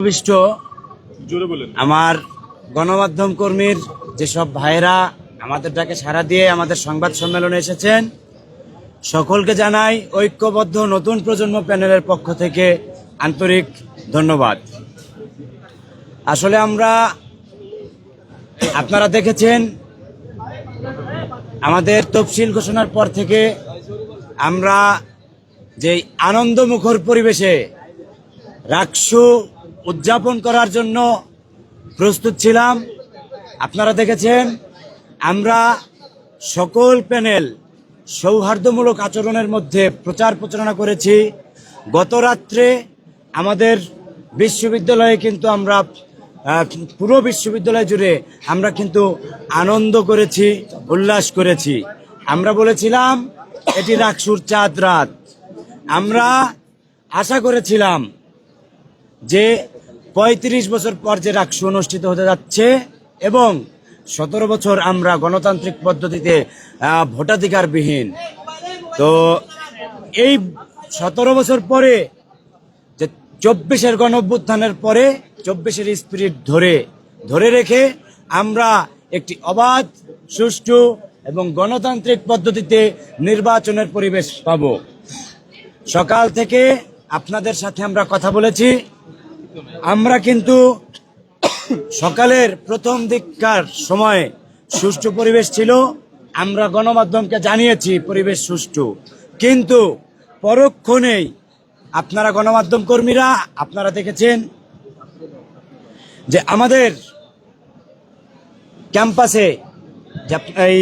উপবিষ্ট জোরে বলেন। আমার গণমাধ্যম কর্মীর যেসব ভাইরা আমাদের ডাকে সাড়া দিয়ে আমাদের সংবাদ সম্মেলনে এসেছেন সকলকে জানাই ঐক্যবদ্ধ নতুন প্রজন্ম প্যানেলের পক্ষ থেকে আন্তরিক ধন্যবাদ। আসলে আমরা আপনারা দেখেছেন আমাদের তফসিল ঘোষণার পর থেকে আমরা যে আনন্দমুখর পরিবেশে রাকসু উদযাপন করার জন্য প্রস্তুত ছিলাম। আপনারা দেখেছেন, আমরা সকল প্যানেল সৌহার্দ্যমূলক আচরণের মধ্যে প্রচার প্রচারণা করেছি। গত রাত্রে আমাদের বিশ্ববিদ্যালয়ে কিন্তু আমরা পুরো বিশ্ববিদ্যালয় জুড়ে আমরা কিন্তু আনন্দ করেছি, উল্লাস করেছি। আমরা বলেছিলাম, এটি রাকসুর চাঁদ রাত। আমরা আশা করেছিলাম যে পঁয়ত্রিশ বছর পর যে রাকসু অনুষ্ঠিত হতে যাচ্ছে এবং সতেরো বছর আমরা গণতান্ত্রিক পদ্ধতিতে ভোটাধিকারবিহীন। তো এই সতেরো বছর পরে, যে চব্বিশের গণ অভ্যুত্থানের পরে, চব্বিশের স্পিরিট ধরে ধরে রেখে আমরা একটি অবাধ, সুষ্ঠু এবং গণতান্ত্রিক পদ্ধতিতে নির্বাচনের পরিবেশ পাব। সকাল থেকে আপনাদের সাথে আমরা কথা বলেছি। আমরা কিন্তু সকালের প্রথম দিককার সময় সুষ্ঠু পরিবেশ ছিল। আমরা গণমাধ্যমকে জানিয়েছি পরিবেশ সুষ্ঠু। কিন্তু পরক্ষণেই আপনারা গণমাধ্যম কর্মীরা, আপনারা দেখেছেন যে আমাদের ক্যাম্পাসে এই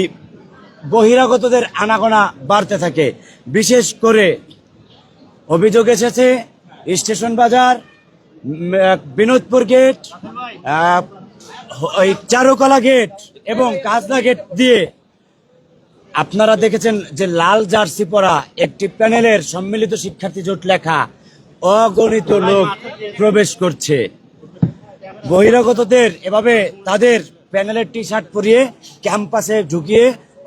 বহিরাগতদের আনাগোনা বাড়তে থাকে। বিশেষ করে অভিযোগ এসেছে, স্টেশন বাজার বিনোদপুর গেট ওই চারুকলা গেট এবং কাজলা গেট দিয়ে আপনারা দেখেছেন যে লাল জার্সি পরা একটি প্যানেলের সম্মিলিত শিক্ষার্থী জোট লেখা অগণিত লোক প্রবেশ করছে। বহিরাগতদের এভাবে তাদের প্যানেলের টি শার্ট পরিয়ে ক্যাম্পাসে ঢুকিয়ে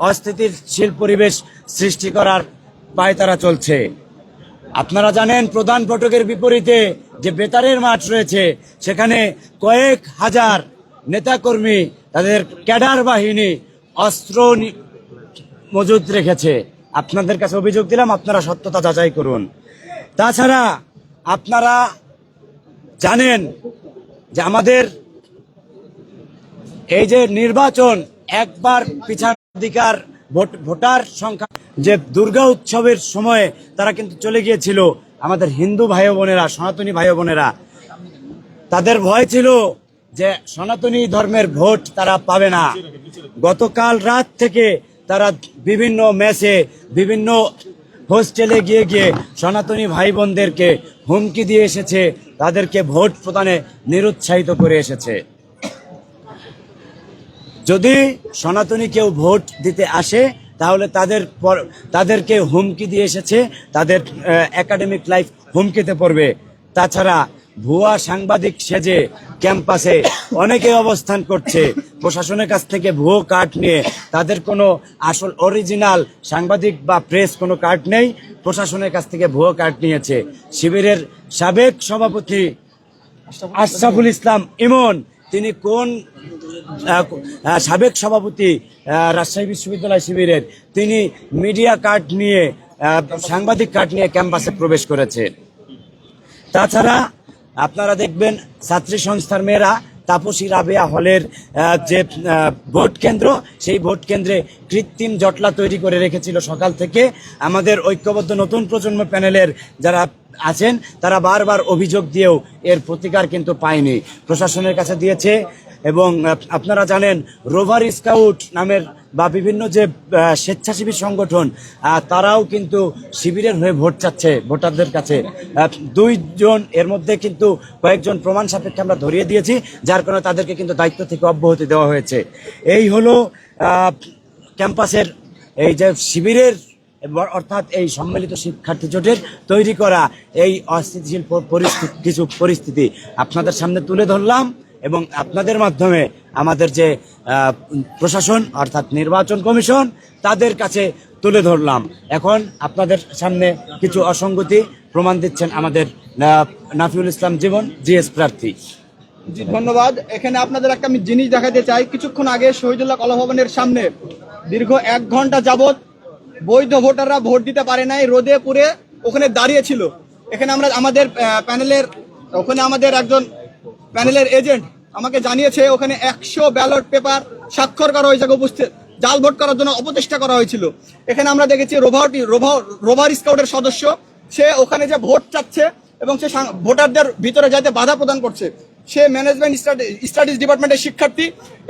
অস্থিতিশীল পরিবেশ সৃষ্টি করার পায়তারা চলছে। আপনারা জানেন, প্রধান ফটকের বিপরীতে যে বেতারের মাঠ রয়েছে, সেখানে কয়েক হাজার নেতাকর্মী তাদের ক্যাডার বাহিনী অস্ত্র মজুদ রেখেছে। আপনাদের কাছে অভিযোগ দিলাম, আপনারা সত্যতা যাচাই করুন। তাছাড়া আপনারা জানেন যে আমাদের এই যে নির্বাচন, একবার পিছাধিকার ভোট ভোটার সংখ্যা যে দুর্গা উৎসবের সময়ে তারা কিন্তু চলে গিয়েছিল। আমাদের হিন্দু ভাই বোনেরা, সনাতনী ভাই বোনেরা, তাদের ভয় ছিল যে সনাতনী ধর্মের ভোট তারা পাবে না। গতকাল রাত থেকে তারা বিভিন্ন ম্যাচে বিভিন্ন হোস্টেলে গিয়ে গিয়ে সনাতনী ভাই বোনদেরকে হুমকি দিয়ে এসেছে, তাদেরকে ভোট প্রদানে নিরুৎসাহিত করে এসেছে। যদি সনাতনী কেউ ভোট দিতে আসে তাহলে তাদের তাদেরকে হুমকি দিয়ে এসেছে, তাদের একাডেমিক লাইফ হুমকিতে পড়বে। তাছাড়া ভুয়া সাংবাদিক সেজে ক্যাম্পাসে অনেকে অবস্থান করছে। প্রশাসনের কাছ থেকে ভুয়ো কার্ড নিয়ে। তাদের কোনো আসল অরিজিনাল সাংবাদিক বা প্রেস কোনো কার্ড নেই। প্রশাসনের কাছ থেকে ভুয়ো কার্ড নিয়েছে। শিবিরের সাবেক সভাপতি আশরাফুল ইসলাম ইমন তিনি কোন সাবেক সভাপতি রাজশাহী বিশ্ববিদ্যালয় শিবিরের, তিনি মিডিয়া কার্ড নিয়ে সাংবাদিক কার্ড নিয়ে ক্যাম্পাসে প্রবেশ করেছে। তাছাড়া আপনারা দেখবেন ছাত্রী সংস্থার মেয়েরা তাপসী রাবেয়া হলের যে ভোট কেন্দ্র, সেই ভোট কেন্দ্রে কৃত্রিম জটলা তৈরি করে রেখেছিল সকাল থেকে। আমাদের ঐক্যবদ্ধ নতুন প্রজন্ম প্যানেলের যারা আছেন, তারা বারবার অভিযোগ দিয়েও এর প্রতিকার কিন্তু পায়নি। প্রশাসনের কাছে দিয়েছে এবং আপনারা জানেন রোভার স্কাউট নামের বা বিভিন্ন যে স্বেচ্ছাসেবী সংগঠন তারাও কিন্তু শিবিরের হয়ে ভোট চাচ্ছে, ভোটারদের কাছে। দুইজন, এর মধ্যে কিন্তু কয়েকজন প্রমাণ সাপেক্ষে আমরা ধরিয়ে দিয়েছি, যার কারণে তাদেরকে কিন্তু দায়িত্ব থেকে অব্যাহতি দেওয়া হয়েছে। এই হলো ক্যাম্পাসের এই যে শিবিরের, অর্থাৎ এই সম্মিলিত শিক্ষার্থী জোটের তৈরি করা এই অস্থিতিশীল পরিস্থিতি, কিছু পরিস্থিতি। আপনাদের সামনে তুলে ধরলাম। এবং আপনাদের মাধ্যমে আমাদের যে প্রশাসন অর্থাৎ নির্বাচন কমিশন, তাদের কাছে তুলে ধরলাম। এখন আপনাদের সামনে কিছু অসঙ্গতি প্রমাণ দিচ্ছেন আমাদের নাফিউল ইসলাম জীবন, জিএস প্রার্থী। জি, ধন্যবাদ। এখানে আপনাদের একটা আমি জিনিস দেখাতে চাই। কিছুক্ষণ আগে শহীদুল্লাহ কলা ভবনের সামনে দীর্ঘ এক ঘণ্টা যাবত বৈধ ভোটাররা ভোট দিতে পারে নাই, রোদে পুরে ওখানে দাঁড়িয়ে ছিল এখানে আমরা আমাদের প্যানেলের, ওখানে আমাদের একজন প্যানেলের এজেন্ট আমাকে জানিয়েছে ওখানে একশো ব্যালট পেপার স্বাক্ষর করা হয়েছে উপস্থিত। জাল ভোট করার জন্য অপচেষ্টা করা হয়েছিল। এখানে আমরা দেখেছি রোভারটি রোভার রোভার স্কাউটের সদস্য। সে ওখানে যে ভোট চাচ্ছে এবং সে ভোটারদের ভিতরে যাতে বাধা প্রদান করছে। সে ম্যানেজমেন্ট স্টাডিজ ডিপার্টমেন্টের শিক্ষার্থী।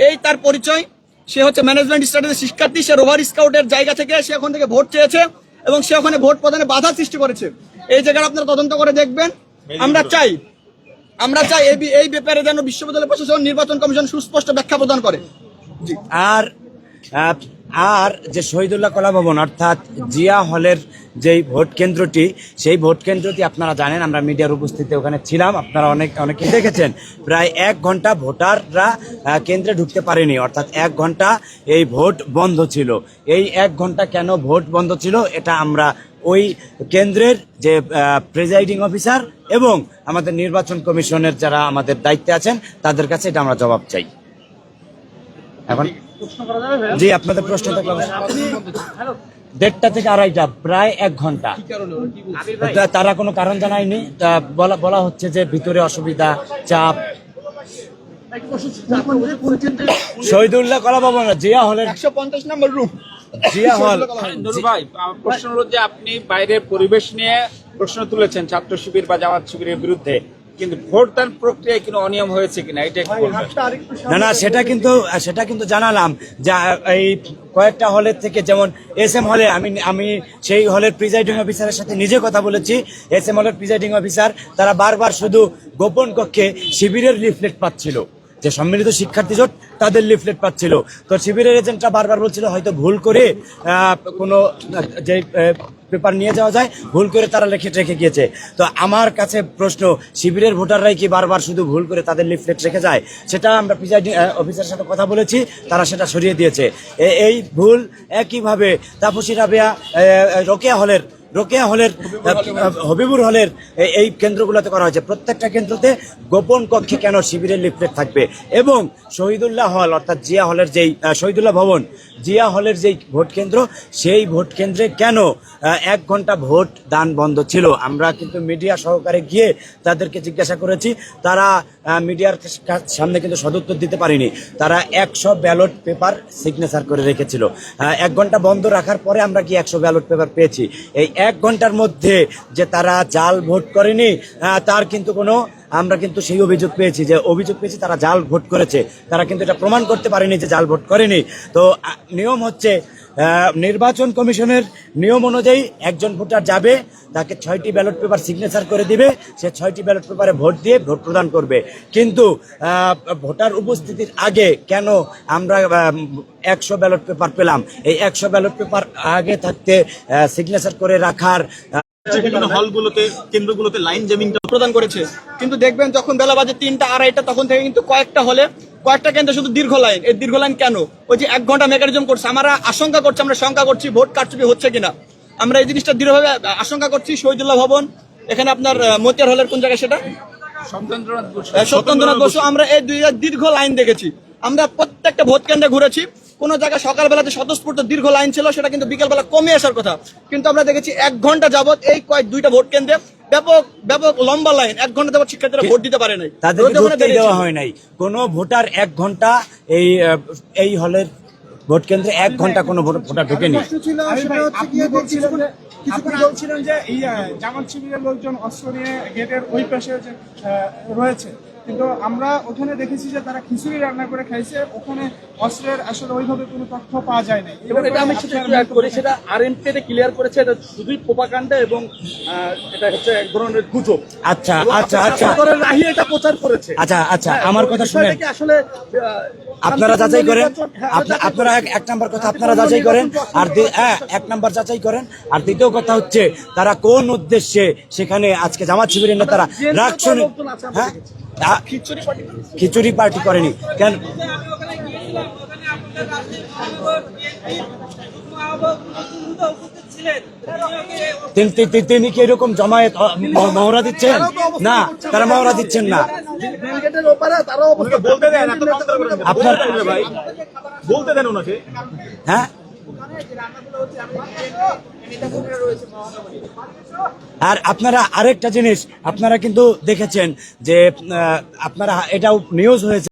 এই তার পরিচয়। সে হচ্ছে ম্যানেজমেন্ট স্টাডিজের শিক্ষার্থী। সে রোভার স্কাউটের জায়গা থেকে সে ওখান থেকে ভোট চেয়েছে এবং সে ওখানে ভোট প্রদানে বাধা সৃষ্টি করেছে। এই জায়গাটা আপনারা তদন্ত করে দেখবেন। আমরা চাই আমরা চাই এই ব্যাপারে যেন বিশ্ববিদ্যালয় প্রশাসন, নির্বাচন কমিশন সুস্পষ্ট ব্যাখ্যা প্রদান করে। আর আর যে শহীদুল্লাহ কলা ভবন, অর্থাৎ জিয়া হলের যেই ভোট কেন্দ্রটি, সেই ভোট কেন্দ্রটি আপনারা জানেন, আমরা মিডিয়ার উপস্থিতি ওখানে ছিলাম, আপনারা অনেক অনেকে দেখেছেন। প্রায় এক ঘণ্টা ভোটাররা কেন্দ্রে ঢুকতে পারেনি, অর্থাৎ এক ঘণ্টা এই ভোট বন্ধ ছিল। এই এক ঘণ্টা কেন ভোট বন্ধ ছিল, এটা আমরা ওই কেন্দ্রের যে প্রেজাইডিং অফিসার এবং আমাদের নির্বাচন কমিশনের যারা আমাদের দায়িত্বে আছেন তাদের কাছে এটা আমরা জবাব চাই। এখন জি আপনাদের প্রশ্ন থাকলে দেড়টা থেকে আড়াইটা প্রায় এক ঘণ্টা। তারা কোনো কারণ জানায়নি। তা বলা বলা হচ্ছে যে ভিতরে অসুবিধা চাপ। শহীদুল্লাহ কলা ভবন জিয়া হলের একশো পঞ্চাশ নম্বর রুম জিয়া হল নুরু ভাই প্রশ্ন হলো যে আপনি বাইরের পরিবেশ নিয়ে প্রশ্ন তুলেছেন ছাত্র শিবির বা জামাত শিবিরের বিরুদ্ধে কিন্তু ভোটদান প্রক্রিয়ায় কোনো অনিয়ম হয়েছে কিনা? এটা না না সেটা কিন্তু সেটা কিন্তু জানালাম যা এই কয়েকটা হলের থেকে যেমন এস এম হলে আমি আমি সেই হলের প্রিজাইডিং অফিসারের সাথে নিজে কথা বলেছি। এস এম হলের প্রিজাইডিং অফিসার তারা বারবার শুধু গোপন কক্ষে শিবিরের লিফলেট পাচ্ছিল। যে সম্মিলিত শিক্ষার্থী জোট তাদের লিফলেট পাচ্ছিল। তো শিবিরের এজেন্টরা বারবার বলছিল, হয়তো ভুল করে কোনো, যে পেপার নিয়ে যাওয়া যায়, ভুল করে তারা লিখে রেখে গিয়েছে। তো আমার কাছে প্রশ্ন, শিবিরের ভোটাররাই কি বারবার শুধু ভুল করে তাদের লিফলেট রেখে যায়? সেটা আমরা প্রিজাইডিং অফিসারের সাথে কথা বলেছি, তারা সেটা সরিয়ে দিয়েছে। এই ভুল একইভাবে তাপসী রাবেয়া রোকেয়া হলের রোকেয়া হলের হবিবুর হলের এই- কেন্দ্রগুলোতে করা হয়েছে। প্রত্যেকটা কেন্দ্রতে গোপন কক্ষে কেন শিবিরের লিফলেট থাকবে? এবং শহীদুল্লাহ হল অর্থাৎ জিয়া হলের যেই শহীদুল্লাহ ভবন জিয়া হলের যেই ভোট কেন্দ্র সেই ভোট কেন্দ্রে কেন এক ঘণ্টা ভোট দান বন্ধ ছিল? আমরা কিন্তু মিডিয়া সহকারে গিয়ে তাদেরকে জিজ্ঞাসা করেছি। তারা মিডিয়ার সামনে কিন্তু সদুত্তর দিতে পারেনি। তারা একশো ব্যালট পেপার সিগনেচার করে রেখেছিল। এক ঘণ্টা বন্ধ রাখার পরে আমরা কি একশো ব্যালট পেপার পেয়েছি? এই এক ঘণ্টার মধ্যে যে তারা জাল ভোট করেনি তার কিন্তু কোনো, আমরা কিন্তু সেই অভিযোগ পেয়েছি যে, অভিযোগ পেয়েছি তারা জাল ভোট করেছে। তারা কিন্তু এটা প্রমাণ করতে পারেনি যে জাল ভোট করেনি। তো নিয়ম হচ্ছে নির্বাচন কমিশনের নিয়ম অনুযায়ী একজন ভোটার যাবে, তাকে ছয়টি ব্যালট পেপার সিগনেচার করে দিবে, সে ছয়টি ব্যালট পেপারে ভোট দিয়ে ভোট প্রদান করবে। কিন্তু ভোটার উপস্থিতির আগে কেন আমরা একশো ব্যালট পেপার পেলাম? এই একশো ব্যালট পেপার আগে থাকতে সিগনেচার করে রাখার হলগুলোতে, কেন্দ্রগুলোতে লাইন জেমিংটা প্রদান করেছে। কিন্তু দেখবেন যখন বেলা বাজে তিনটা আড়াইটা, তখন থেকে কিন্তু কয়েকটা হলে কয়েকটা কেন্দ্রে শুধু দীর্ঘ লাইন। এই দীর্ঘ লাইন কেন? ওই যে এক ঘণ্টা মেকানিজম করছে। আমরা আশঙ্কা করছি আমরা শঙ্কা করছি ভোট কারচুপি হচ্ছে কিনা। আমরা এই জিনিসটা দৃঢ়ভাবে আশঙ্কা করছি। শহীদুল্লাহ ভবন এখানে আপনার মতিয়ার হলের কোন জায়গায় সেটা? সত্যেন্দ্রনাথ বসু। আমরা এই দুই দীর্ঘ লাইন দেখেছি। আমরা প্রত্যেকটা ভোট কেন্দ্রে ঘুরেছি। কোন জায়গায় সকালবেলাতে স্বতঃস্ফূর্ত দীর্ঘ লাইন ছিল সেটা কিন্তু বিকেলবেলা কমে আসার কথা। কিন্তু আমরা দেখেছি এক ঘণ্টা যাবত এই কয়েক দুইটা ভোট কেন্দ্রে ব্যাপক ব্যাপক লম্বা লাইন এক ঘণ্টা যাবত শিক্ষার্থীরা ভোট দিতে পারে নাই। তাদের দেওয়া হয় নাই। কোনো ভোটার এক ঘণ্টা এই এই হলের ভোট কেন্দ্রে এক ঘণ্টা কোনো ভোটার ঢুকেনি। আপনি বলছিলেন যে এই জামাত শিবিরের লোকজন অস্ত্র নিয়ে গেটের ওই পাশে রয়েছে। কিন্তু আমরা ওখানে দেখেছি যে তারা খিচুড়ি রান্না করে খাইছে ওখানে অস্ত্রের আসলে ওইভাবে কোনো তথ্য পাওয়া যায় নাই এবং এটা আমি সেটা একটু করি সেটা আরএমপি ক্লিয়ার করেছে এটা শুধুই প্রোপাকাণ্ডা এবং এটা হচ্ছে এক ধরনের গুজব। আচ্ছা আচ্ছা আচ্ছা। রাহি এটা প্রচার করেছে। আচ্ছা আচ্ছা হ্যাঁ, আমার কথা শুনেন। আসলে আপনারা যাচাই করেন। হ্যাঁ, আপনারা এক- এক নাম্বার কথা আপনারা যাচাই করেন। আর হ্যাঁ এক নাম্বার যাচাই করেন। আর দ্বিতীয় কথা হচ্ছে তারা কোন উদ্দেশ্যে সেখানে আজকে জামাত শিবিরের নেতারা রাগ শুনে হ্যাঁ? খিচুড়ি পার্টি করেনি। কেন? তিন- কি এরকম জমায়েত মহড়া দিচ্ছেন? না তারা মহড়া দিচ্ছেন না? আপনার- বলতে দেন ওনাকে হ্যাঁ? আর আপনারা আরেকটা জিনিস আপনারা কিন্তু দেখেছেন যে আপনারা এটাও নিউজ হয়েছে।